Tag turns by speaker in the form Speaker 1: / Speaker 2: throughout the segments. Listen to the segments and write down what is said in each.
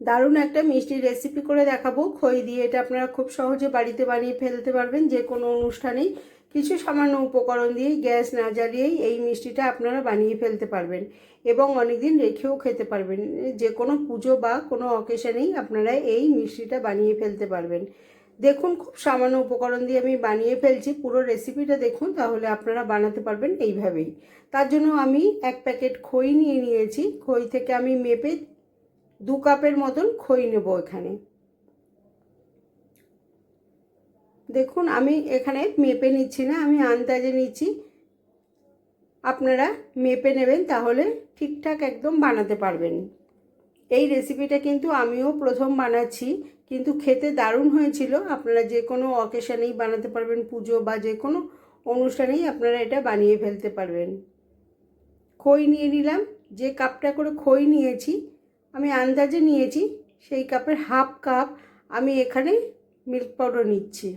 Speaker 1: দারুণ একটা মিষ্টির রেসিপি করে দেখাবো। খই দিয়ে এটা আপনারা খুব সহজে বাড়িতে বানিয়ে ফেলতে পারবেন যে কোনো অনুষ্ঠানেই। কিছু সামান্য উপকরণ দিয়েই, গ্যাস না জ্বালিয়েই এই মিষ্টিটা আপনারা বানিয়ে ফেলতে পারবেন এবং অনেকদিন রেখেও খেতে পারবেন। যে কোনো পুজো বা কোনো অকেশনেই আপনারা এই মিষ্টিটা বানিয়ে ফেলতে পারবেন। দেখুন, খুব সামান্য উপকরণ দিয়ে আমি বানিয়ে ফেলছি। পুরো রেসিপিটা দেখুন, তাহলে আপনারা বানাতে পারবেন এইভাবেই। তার জন্য আমি এক প্যাকেট খই নিয়ে নিয়েছি। খই থেকে আমি মেপে দু কাপের মতন খই নেব এখানে। দেখুন, আমি এখানে মেপে নিচ্ছি না, আমি আন্দাজে নিচ্ছি। আপনারা মেপে নেবেন, তাহলে ঠিকঠাক একদম বানাতে পারবেন। এই রেসিপিটা কিন্তু আমিও প্রথম বানাচ্ছি, কিন্তু খেতে দারুণ হয়েছিল। আপনারা যে কোনো অকেশনেই বানাতে পারবেন, পুজো বা যে কোনো অনুষ্ঠানেই আপনারা এটা বানিয়ে ফেলতে পারবেন। খই নিয়ে নিলাম, যে কাপটা করে খই নিয়েছি আমি আন্দাজে নিয়েছি সেই কাপের হাফ কাপ আমি এখানে মিল্ক পাউডার নিচ্ছি।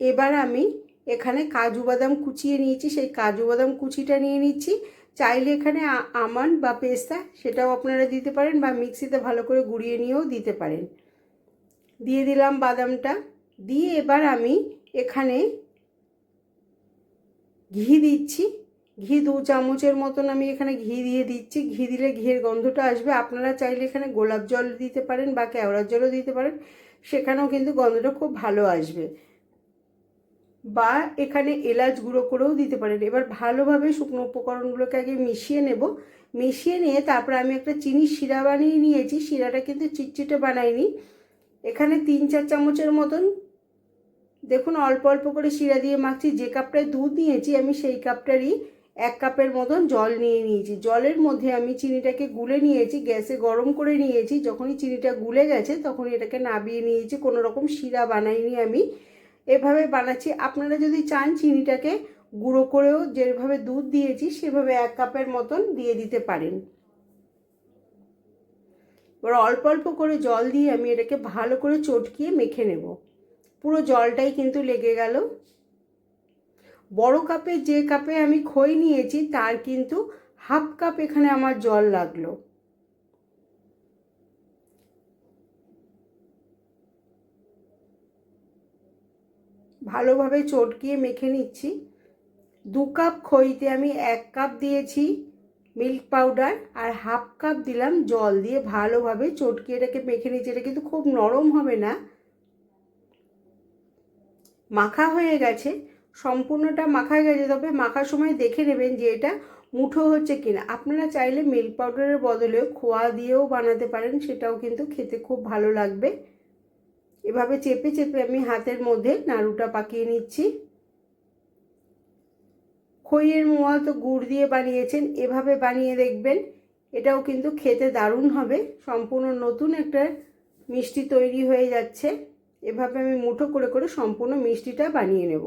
Speaker 1: এবার আমি এখানে কাজু বাদাম কুচিয়ে নিয়েছি, সেই কাজু বাদাম কুচিটা নিয়ে নিচ্ছি। চাইলে এখানে আমন্ড বা পেস্তা সেটাও আপনারা দিতে পারেন বা মিক্সিতে ভালো করে গুঁড়িয়ে নিয়েও দিতে পারেন। দিয়ে দিলাম বাদামটা। দিয়ে এবার আমি এখানে ঘি দিচ্ছি। ঘি দু চামচের মতন আমি এখানে ঘি দিয়ে দিচ্ছি। ঘি দিলে ঘিয়ের গন্ধটা আসবে। আপনারা চাইলে এখানে গোলাপ জল দিতে পারেন বা কেওড়ার জলও দিতে পারেন। সেখানেও কিন্তু গন্ধটা খুব ভালো আসবে। বা এখানে এলাচ গুঁড়ো করেও দিতে পারেন। এবার ভালোভাবে শুকনো উপকরণগুলোকে আগে মিশিয়ে নেব। মিশিয়ে নিয়ে তারপরে আমি একটা চিনি শিরা বানিয়ে নিয়েছি। শিরাটা কিন্তু চিটচিটে বানাইনি। এখানে তিন চার চামচের মতন দেখুন, অল্প অল্প করে শিরা দিয়ে মাখছি। যে কাপটায় দুধ নিয়েছি, আমি সেই কাপটারই এক কাপের মতন জল নিয়ে নিয়েছি। জলের মধ্যে আমি চিনিটাকে গুলে নিয়েছি, গ্যাসে গরম করে নিয়েছি। যখনই চিনিটা গুলে গেছে তখন এটাকে নাবিয়ে নিয়েছি। কোনো রকম শিরা বানাইনি আমি। এভাবে বানাচ্ছি। আপনারা যদি চান চিনিটাকে গুঁড়ো করেও যেভাবে দুধ দিয়েছি, সেভাবে এক কাপের মতন দিয়ে দিতে পারেন। এবার অল্প অল্প করে জল দিয়ে আমি এটাকে ভালো করে চটকিয়ে মেখে নেব। পুরো জলটাই কিন্তু লেগে গেল। বড় কাপে যে কাপে আমি খই নিয়েছি, তার কিন্তু হাফ কাপ এখানে আমার জল লাগল। ভালোভাবে চটকিয়ে মেখে নিচ্ছি। দু কাপ খইতে আমি এক কাপ দিয়েছি মিল্ক পাউডার আর হাফ কাপ দিলাম জল দিয়ে ভালোভাবে চটকিয়ে এটাকে মেখে নিচ্ছি। এটা কিন্তু খুব নরম হবে না। মাখা হয়ে গেছে, সম্পূর্ণটা মাখা গেছে, তবে মাখার সময় দেখে নেবেন যে এটা মুঠো হচ্ছে কিনা। আপনারা চাইলে মিল্ক পাউডারের বদলে খোয়া দিয়েও বানাতে পারেন, সেটাও কিন্তু খেতে খুব ভালো লাগবে। এভাবে চেপে চেপে আমি হাতের মধ্যে নাড়ুটা পাকিয়ে নিচ্ছি। খইয়ের মোয়া তো গুড় দিয়ে বানিয়েছেন, এভাবে বানিয়ে দেখবেন, এটাও কিন্তু খেতে দারুণ হবে। সম্পূর্ণ নতুন একটা মিষ্টি তৈরি হয়ে যাচ্ছে। এভাবে আমি মুঠো করে করে সম্পূর্ণ মিষ্টিটা বানিয়ে নেব।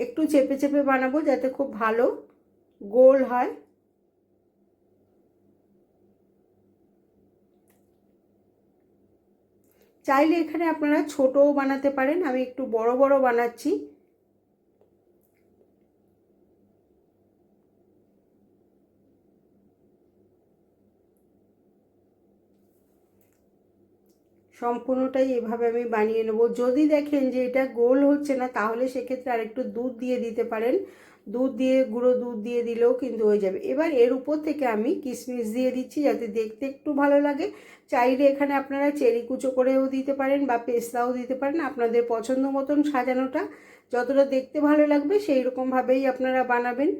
Speaker 1: একটু চেপে চেপে বানাবো যাতে খুব ভালো গোল হয়। চাইলে এখানে আপনারা ছোটও বানাতে পারেন, আমি একটু বড় বড় বানাচ্ছি। সম্পূর্ণটাই এভাবে আমি বানিয়ে নেব। যদি দেখেন যে এটা গোল হচ্ছে না, তাহলে সেক্ষেত্রে আরেকটু দুধ দিয়ে দিতে পারেন। দুধ দিয়ে, গুঁড়ো দুধ দিয়ে দিলেও কিন্তু হয়ে যাবে। এবার এর উপর থেকে আমি কিশমিশ দিয়ে দিচ্ছি যাতে দেখতে একটু ভালো লাগে। চাইলে এখানে আপনারা চেরি কুচো করেও দিতে পারেন বা পেস্তাও দিতে পারেন। আপনাদের পছন্দ মতন সাজানোটা যতটা দেখতে ভালো লাগবে সেই রকমভাবেই আপনারা বানাবেন।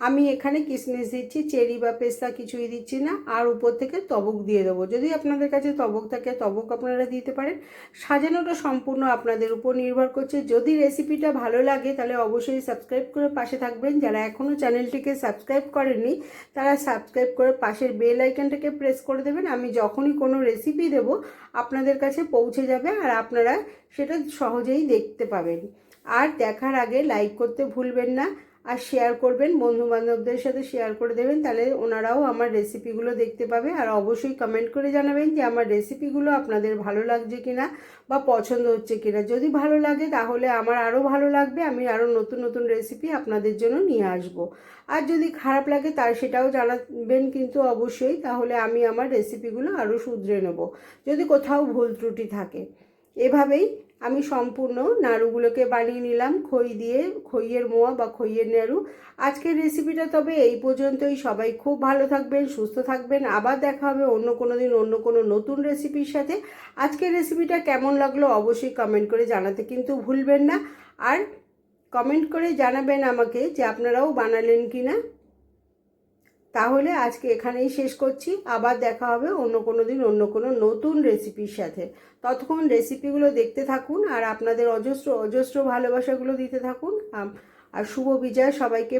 Speaker 1: আমি এখানে কিশমিশ দিচ্ছি, চেরি বা পেস্তা কিছুই দিচ্ছি না, আর উপর থেকে তবক দিয়ে দেবো। যদি আপনাদের কাছে তবক থাকে, তবক আপনারা দিতে পারেন। সাজানোটা সম্পূর্ণ আপনাদের উপর নির্ভর করছে। যদি রেসিপিটা ভালো লাগে, তাহলে অবশ্যই সাবস্ক্রাইব করে পাশে থাকবেন। যারা এখনও চ্যানেলটিকে সাবস্ক্রাইব করেননি, তারা সাবস্ক্রাইব করে পাশের বেল আইকনটাকে প্রেস করে দেবেন। আমি যখনই কোনো রেসিপি দেব, আপনাদের কাছে পৌঁছে যাবে, আর আপনারা সেটা সহজেই দেখতে পাবেন। আর দেখার আগে লাইক করতে ভুলবেন না। আর শেয়ার করবেন বন্ধু বান্ধবদের সাথে শেয়ার করে দেবেন, তাহলে ওনারাও আমার রেসিপিগুলো দেখতে পাবে। আর অবশ্যই কমেন্ট করে জানাবেন যে আমার রেসিপিগুলো আপনাদের ভালো লাগছে কিনা বা পছন্দ হচ্ছে কিনা। যদি ভালো লাগে তাহলে আমার আরও ভালো লাগবে, আমি আরও নতুন নতুন রেসিপি আপনাদের জন্য নিয়ে আসব। আর যদি খারাপ লাগে তার সেটাও জানাবেন কিন্তু অবশ্যই, তাহলে আমি আমার রেসিপিগুলো আরও শুধরে নেব। যদি কোথাও ভুল ত্রুটি থাকে, এভাবেই আমি সম্পূর্ণ নাড়ুগুলোকে বানিয়ে নিলাম, খই দিয়ে, খইয়ের মোয়া বা খইয়ের নাড়ু। আজকের রেসিপিটা তবে এই পর্যন্তই। সবাই খুব ভালো থাকবেন, সুস্থ থাকবেন। আবার দেখা হবে অন্য কোনো দিন, অন্য কোনো নতুন রেসিপির সাথে। আজকের রেসিপিটা কেমন লাগল অবশ্যই কমেন্ট করে জানাতে কিন্তু ভুলবেন না। আর কমেন্ট করে জানাবেন আমাকে যে আপনারাও বানালেন কি না তাহলে আজকে এখানেই শেষ করছি। আবার দেখা হবে অন্য কোনো দিন, অন্য কোনো নতুন রেসিপির সাথে। ততক্ষণ রেসিপিগুলো দেখতে থাকুন আর আপনাদের অজস্র অজস্র ভালোবাসাগুলো দিতে থাকুন। আর শুভ বিজয় সবাইকে।